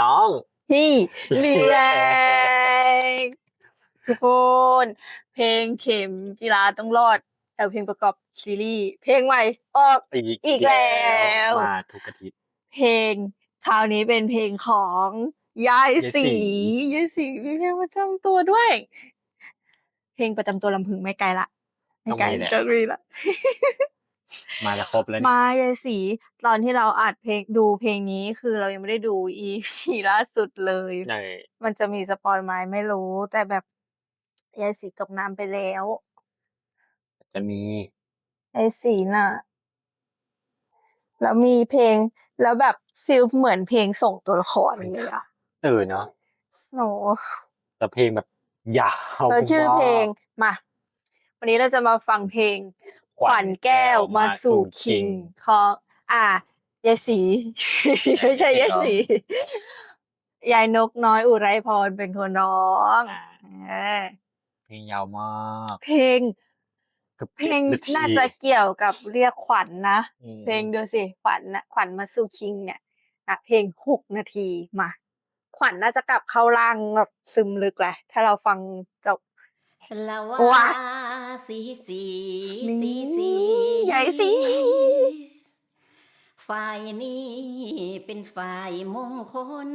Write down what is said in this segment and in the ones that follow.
น้องพี่เลี้ยงทุกคน เพลงเข็มจีราต้องรอดแต่เพลงประกอบซีรีส์เพลงใหม่ออกอีกอีกแล้วมาทุกอาทิตย์เพลงคราวนี้เป็นเพลงของยายยายศรีสียายสีมีเพลงประจำตัวด้วย เพลงประจำตัวลำพึงไม่ไกลละไม่ไกลจะมีละ มาแล้วครบแล้วนี่มายายสีตอนที่เราอัดเพลงดูเพลงนี้คือเรายังไม่ได้ดูอีพีล่าสุดเลยในมันจะมีสปอยไหมไม่รู้ แต่แบบยายสีตกน้ำไปแล้วจะมียายสีน่ะ แล้วมีเพลงแล้วแบบฟิลเหมือนเพลงส่งตัวละครเลยอะเออเนาะโอ้แต่เพลงแบบยาวแล้วชื่อเพลงมา วันนี้เราจะมาฟังเพลง ขวัญแก้วมาสู่คิงของอะยายสีไม่ใช่ยายสียายนกน้อยอุไรพรเป็นคนร้องอ่าเออเพลงยาวมาก เพลงกือบเพลงจ็ดทีน่าจะเกี่ยวกับเรียกขวัญนะอืมเพลงดูสิขวัญนะขวัญมาสู่คิง เนี่ยอะเพลงหกนาทีมา ขวัญน่าจะกลับเข้าร่างแบบซึมลึกแหละ ถ้าเราฟังจบ ละว้าว่าสีสีนี่สีสีใหญ่สิฝ่ายนี้เป็นฝ่ายมงคล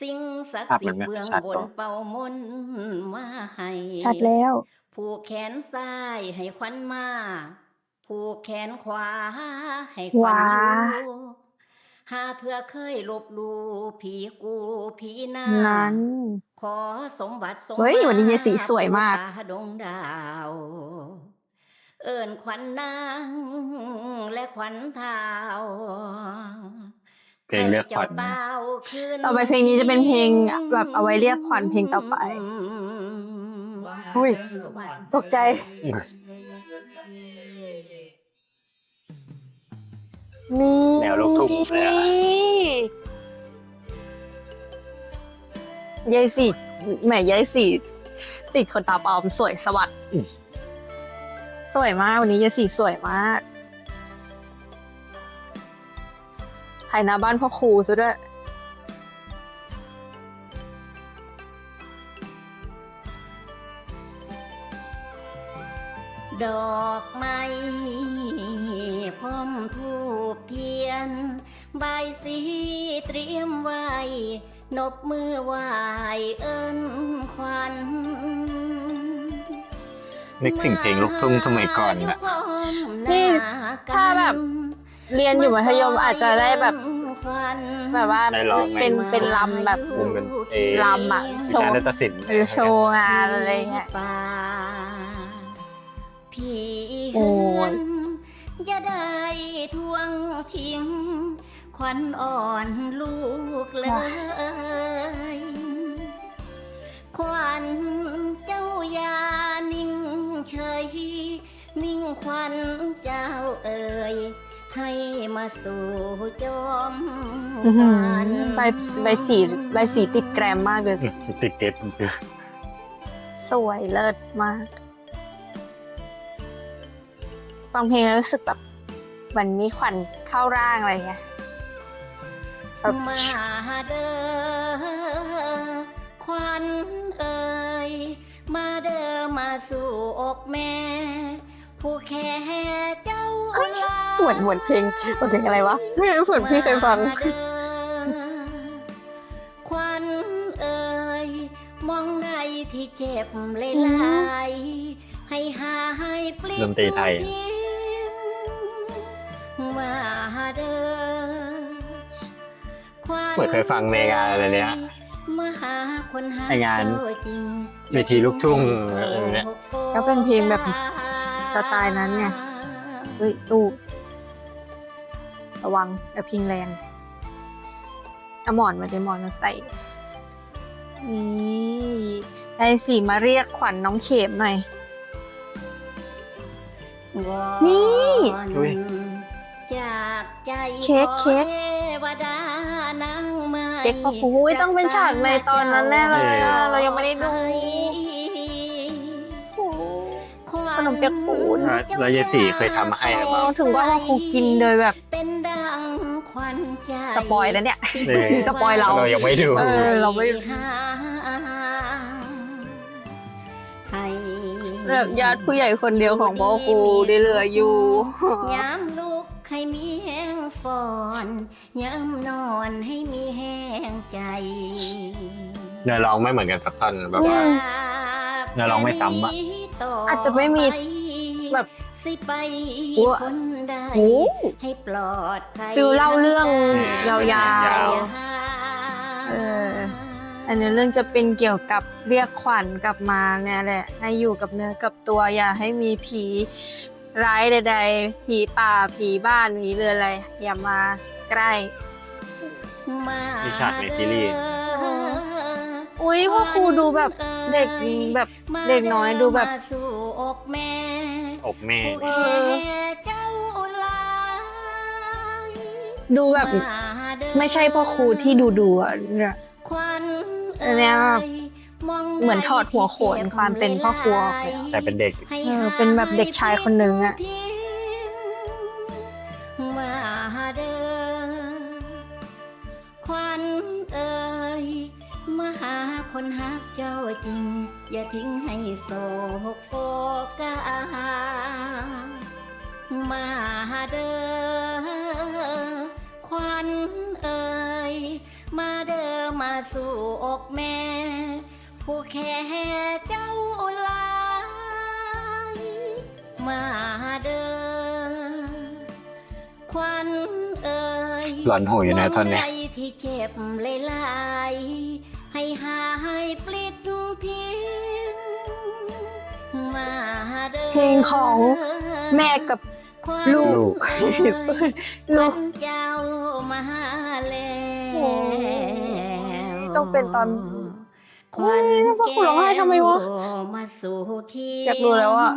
สิ่งศักดิ์ภาพสิมัทนธิ์ไม่เบื้องชัดบต่นอเป่ามนต์มาให้ชัดแล้ว ผูกแขนซ้ายให้ควันมา ผูกแขนขวาให้ควันว้าอยู่ หาเธอเคยลบหลูผีกูผีนานั้น ขอสมบัติสมเฮ้ยวันนี้ยายศรีสวยมากตาดงดาว เอิญขวัญนางและขวัญเท้าเพลงเรียกขวัญ ให้เจ้าเต้าคืนต่อไปเพลงนี้จะเป็นเพลงแบบเอาไว้เรียกขวัญเพลงต่อไป อุ้ย ตกใจ วลูกทุ่งเลยอะยายสีแหมยายสีติดคนตาปลอมสวยสวัสดสวยมากวันนี้ยายสีสวยมากถ่ายหน้าบ้านพ่อครูซะด้วย ดอกไม้พร้อมทูบเทียน ใบายสีเตรียมไว้นบมือไหวเอิญขวัญนึกถึงเพลงลูกทุ่งสมัยก่อนอะนี่ถ้าแบบเรียนอยู่มัธยมอาจจะได้แบบ แบบว่าได้ร้องไหมเป็นเป็นลำแบบวงดนเอลำอะโชชาว์ญตศิลป์หรือโชว์งานอะไรเงี้ยป่า พี่โอ้เฮืยอนอย่าได้ทวงทิ้งขวัญอ่อนลูกเลยขวัญเจ้าอย่านิ่งเฉยมิ่งขวัญเจ้าเอ่ยให้มาสู่จอมอื้อขหือวัญใบใบสีใบสีติดแกรมมากเลย ติดเก็ตสวยเลิศมาก ฟังเพลงแล้วรู้สึกแบบวันนี้ขวัญเข้าร่างอะไรเงี้ยแบบมาเด้อควันเอ่ยมาเด้อมาสู่อกแม่ ผู้แค่เจ้าลาเหมือนเหมือนเพลงเหมือนเพลงอะไรวะไม่รู้เหมือนพี่เคยฟังมาเด้อควันเอ่ยมองใดที่เจ็บเลยลายให้หายปลิดดนตรีไทยทิ้ง มาเด้อเหมือนเคยฟังในงานอะไรเนี้ยมาหาคนหาในงานเจ้จริงเวทีลูกทุ่งอะไรเนี่ยก็เป็นเพลงแบบสไตล์นั้นไงเฮ้ยตู้ระวังเดี๋ยวพิงแรงเอาหมอนมาเดี๋ยวหมอนมาใส่ นี่ได้สีมาเรียกขวัญน้องเข็มหน่อย นี่อุ๊ย จากใจเค้กเค้กขอทวดานางไม้เช็คปะโอ้ยต้องเป็นฉากในตอนนั้นแน่เลยอะเรายังไม่ได้ดูขนมเปียกปูนแล้วยายศรีเคยทำมาให้หรือเปล่าถึงว่าเราคงกินโดยแบบเป็นดังขขวัญใจสปอยแล้วเนี่ยเออสปอยเราเรายังไม่ดูเออเราไม่หาให้แบบญาติผู้ใหญ่คนเดียวของพ่อครูได้เหลืออยู่ยามลุก ให้มีแห้งฟอนยามนอนให้มีแห้งใจเนื้อร้องไม่เหมือนกันสักท่อนแบบว่า เนื้อร้องไม่ซ้ำอะอาจจะไม่มีแบบสิไปโอ้คนใดโอ้ให้ปลอดภัยฟิลเล่าเรื่องยาวยาวๆเออ อันนี้เรื่องจะเป็นเกี่ยวกับเรียกขวัญกลับมาเนี่ยแหละ ให้อยู่กับเนื้อกับตัวอย่าให้มีผี ร้ายใดๆ ผีป่าผีบ้านผีเรืออะไร อย่ามาใกล้มีฉากในซีรีส์ อุ้ยพ่อครูดูแบบเด็กแบบเด็กน้อยดูแบบมาสู่อกแม่อกแม่ เอผู้อแค่เจ้าลายดูแบบ ไม่ใช่พ่อครูที่ดูดูๆอะเนี่ย ควันอันเนี้ยแบบมง เหมือนถอดหัวโขนความเป็นพ่อครัวออกเลยอะแต่เป็นเด็กให้เออเป็นแบบเด็กชายคนหนึ่งอะมาเด้อควันเอ่ยมาหาคนฮักเจ้าจริง อย่าทิ้งให้โศกโฟกามาเด้อควันเอ่ยมาเด้อมาสู่อกแม่ ผู้แค่เจ้าลายมาเด้อควันเอ่ยหลอนหูอยู่นะท่อนเนี้ยมงใดที่เจ็บเลยลายๆให้หายปลิดทิ้งมาเด้อเพลงของแม่กับควันลูกเอ่ยลูกวันเจ้ามาแล้วโอ้ยต้องเป็นตอน ควันเฮ้ยแล้วพ่อครูร้องไห้ทำไมวะแก้มาสู่เคียงอยากรู้แล้วอะ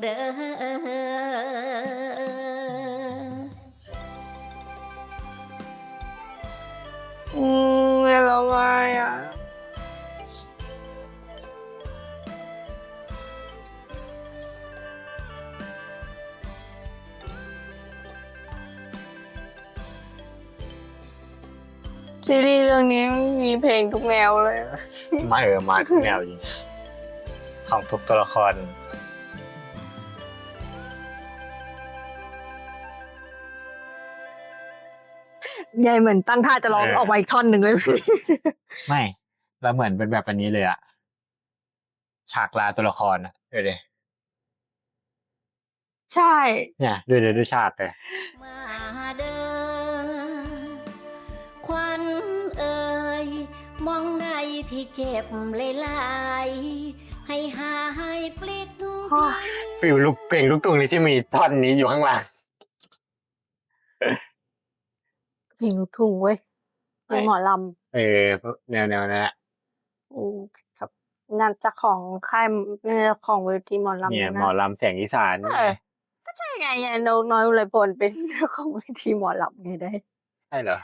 เด้ออืมเวลาไม่อะ ซีรีส์เรื่องนี้มีเพลงทุกแนวเลย มาเออมาทุกแนวจริงของทุกตัวละคร ยายเหมือนตั้งท่าจะร้องเออ ออกมาอีกท่อนหนึ่งเลยไม่แล้วเหมือนเป็นแบบอันนี้เลยอะฉากลาตัวละครอะเดี๋ยวดิใช่ เนี่ยดูดูดูฉากเลย มา เจ็บเลยลายๆให้หายปลิดโอ้ยฟิลลูกเพลงลูกทุ่งนี้ที่มีท่อนนี้อยู่ข้างหลังเพลงลูกทุ่งเว้ยเพลงหมอลเออแนวแนวนั้นอะำอืมครับน่าจะของค่ายน่าจะของเวทีหมอลำเนี่ยนะหมอลำแสงอีสานเออก็ใช่ไงยายนกน้อยอุไรพลเป็นเจ้าของเวทีหมอลำไงได้ใช่เหรอ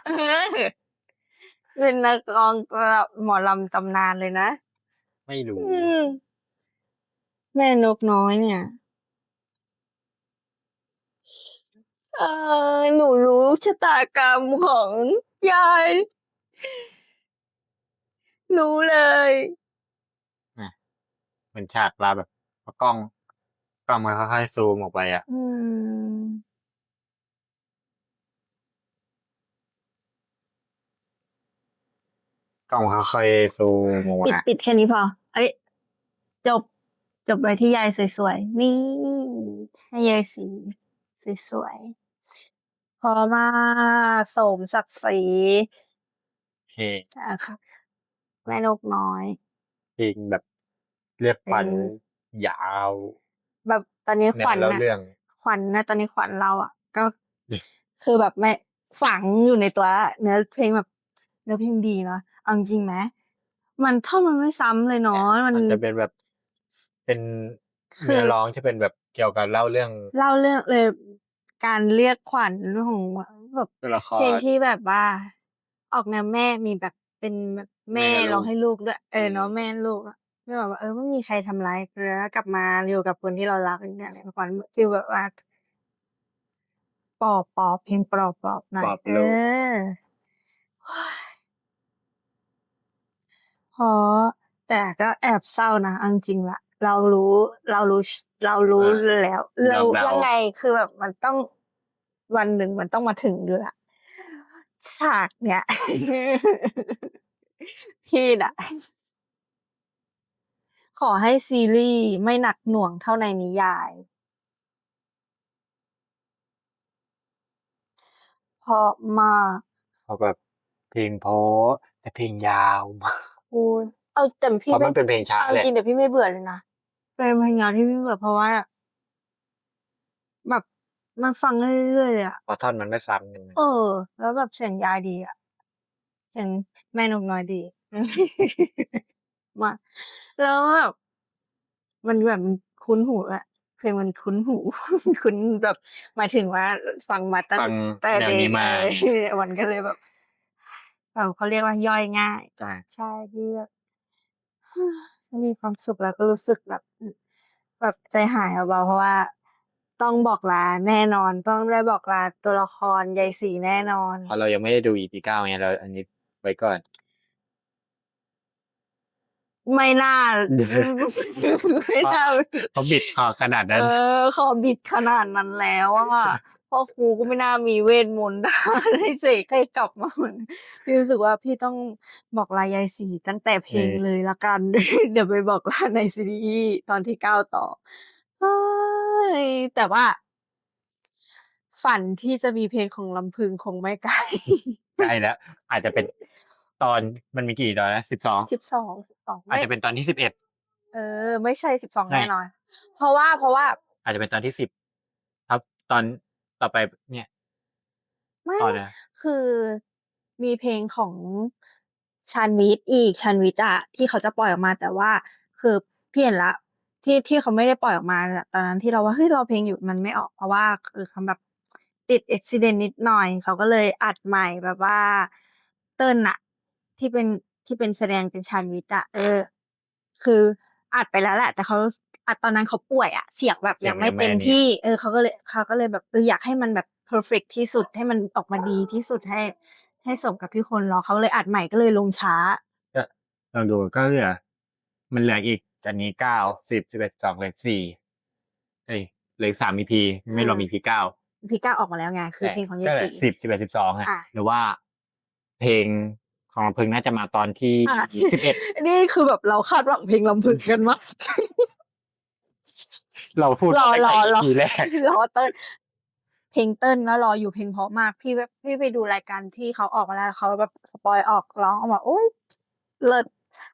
เป็นนักร้องหมอลำตำนานเลยนะ ไม่รู้ อืม แม่นกน้อยเนี่ย เออหนูรู้ชะตากรรมของยายรู้เลย เหมือนฉากลาแบบกล้องกล้องมันค่อยๆซูมออกไปอะอืม กล้องมันค่อยๆซูมออกปิดมาปิดแค่นี้พอ เอ้ย จบ จบไปที่ยายสวยๆ นี่ ให้ยายสีสวยๆ พอมาสมศักดิ์ศรีเพลงอะค่ะแม่นกน้อย เพลงแบบเรียกฝันเป็นยาวแบบตอนนี้แนขวัวญเล่านะเรื่อง ขวัญนะตอนนี้ขวัญเราอะ ก็อืมคือแบบไม่ฝังอยู่ในตัวเนื้อเพลงแบบเนื้อเพลงดีเนาะ เอาจริงไหมมันท่อนมันไม่ซ้ำเลยเนาะมันมันจะเป็นแบบเป็นคือเนื้อร้องที่เป็นแบบเกี่ยวกับเล่าเรื่องเล่าเรื่องเลยการเรียกขวัญของแบบตัวละคร เพลงที่แบบว่า ออกแนวแม่มีแบบเป็นแบบแม่แม่กับลูก ร้องให้ลูกด้วยเอออืมเนาะแม่ลูกอะไม่แบบว่าเออไม่มีใครทำร้ายแล้วกลับมาอยู่กับคนที่เรารักอย่างเงี้ยขวัญฟีลแบบว่าปอบปอบเพลงปลอบปลอบหน่อยปลอบเอลูก อ เพราะแต่ก็แอบเศร้านะเอาจริงๆละเรารู้เรารู้เรารู้แล้วเราเรายังไงคือแบบมันต้องวันหนึ่งมันต้องมาถึงอยู่ละฉากเนี้ยพี่น่ะ ขอให้ซีรีส์ไม่หนักหน่วงเท่าในนิยาย เพราะมากเขาแบบเพลงเพราะแต่เพลงยาวมาก พูดเอาแต่เพพี่ราะไม่มันเป็นเพลงช้าเอาแหละจริงแต่พี่ไม่เบื่อเลยนะเป็นเพลงยาวที่ไม่เบื่อเพราะว่าแบบมันฟังได้เรื่อยๆเลยอะเพราะท่อนมันไม่ซ้ำกันเออ แล้วแบบเสียงยายดีอะเสียงแม่นกน้อยดี มากแล้วแบบมันแบบคุ้นหูอะเพลงมันคุ้นหู คุ้นแบบหมายถึงว่าฟังมาตั้งฟังแต่แนวเด็นี้กมา เลยมันก็เลยแบบ แบบเขาเรียกว่าย่อยง่าย ใช่ใช่พี่แบบมีความสุขแล้วก็รู้สึกแบบแบบใจหายเบาๆเพราะว่า ต้องบอกลาแน่นอน ต้องได้บอกลาตัวละครยายสีแน่นอน เพราะเรายังไม่ได้ดู EP เก้าไงเราอันนี้ไว้ก่อน ไม่น่า ไม่น่าเขาบิดคอขนาดเอนั้นอขอบิดขนาดนั้นแล้วอะ พ่อครูก็ไม่น่ามีเวทมนต์ได้ให้เสกให้กลับมาเหมือนพี่รู้สึกว่าพี่ต้องบอกลายายสีตั้งแต่เพลงเออเลยละกัน เดี๋ยวไปบอกลาในซีรีส์ตอนที่เก้าต่อเฮ้ยแต่ว่า ฝันที่จะมีเพลงของลำพึงคงไม่ไกลใกล้แล้วอาจจะเป็นตอนมันมีกี่ตอนนะสิบสองสิบสองสิบสองอาจจะเป็นตอนที่สิบเอ็ดเออ ไม่ใช่สิบสองไม่แน่นอนเพราะว่าเพราะว่า อาจจะเป็นตอนที่สิบครับตอน ต่อไปเนี่ย ไม่ตอนนะคือมีเพลงของชานวิทย์อีก ชานวิทย์อะที่เขาจะปล่อยออกมา แต่ว่าคือพี่เห็นละที่ที่เขาไม่ได้ปล่อยออกมาอะตอนนั้นที่เราว่า เฮ้ย เราเพลงอยู่มันไม่ออก เพราะว่าคือเขาแบบติดอุบิเหตุนิดหน่อย เขาก็เลยอัดใหม่แบบว่า เติ้ลอะที่เป็นที่เป็นแสดงเป็นชานวิทย์อะ เออ คืออัดไปแล้วแหละ แต่เขา อัดตอนนั้นเขาป่วยอะเสียงแบบเสียงยังไม่ยังไม่เต็มอันนี้ที่ เออเขาก็เลยเขาก็เลยแบบเอออยากให้มันแบบ perfect ที่สุดให้มันออกมาดีที่สุดให้ ให้สมกับที่คนรอเขาเลยอัดใหม่ก็เลยลงช้าก็ลองดูก็เหลือมันเหลืออีกอันนี้เก้าสิบสิบเอ็ดสองเหลือสี่เอ้ยเหลืออกสาม EP ไม่รวม EP เก้าพี่ก้าออกมาแล้วไงคือเพลงของเยก็สีสิบสิบเอ็ดสิบสองฮะอะหรือว่า เพลงของลำพึงน่าจะมาตอนที่อะสิบเอ็ดนี่คือแบบเราคาดหวังเพลงลำพึงกันมาก เราพูดรอตั้งรแต่อรอ EP แรกรอเติ้ลเพลงเติ้ลแล้วรออยู่เพลงเพราะมาก พี่แบบพี่ไปดูรายการที่เขาออกมาแล้วเขาแบบสปอยออกร้องออกมาโอ้ยเลิศ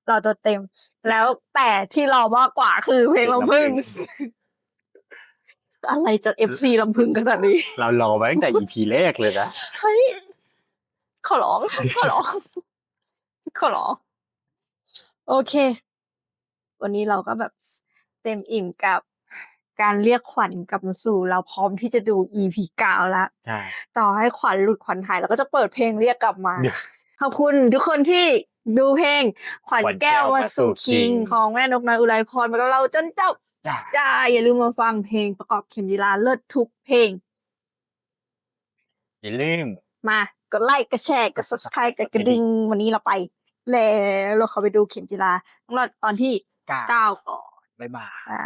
รอตัวเต็ม แล้วแต่ที่รอมากกว่าคือเพลงลำพึงอะไรจะเอฟซีลำพึงขนาดนี้ เรารอมาตั้งแต่ EP แรกเลยนะเฮ้ยขอร้องขอร้องขอร้องโอเค วันนี้เราก็แบบเต็มอิ่มกับ การเรียกขวัญกลับมาสู่ เราพร้อมที่จะดู EP เก้าแล้วใช่ต่อให้ขวัญหลุดขวัญหายเราก็จะเปิดเพลงเรียกกลับมาเดี๋ยวขอบคุณทุกคนที่ดูเพลง ขวัญขวัญแก้วแก้วมามาสู่สู่คิง King ของแม่นกน้อยอุไรพรมากับเราจนจบจ้าจ้าอย่าลืมมาฟังเพลงประกอบเข็มยีราเลิศทุกเพลง อย่าลืม มากดไลค์กดแชร์กด subscribe กดกระดิ่งวันนี้เราไป แล้วเราเข้าไปดูเข็มจีราต้องรอตอนที่ก้าเก้าก่อนบ๊ายบายอ่า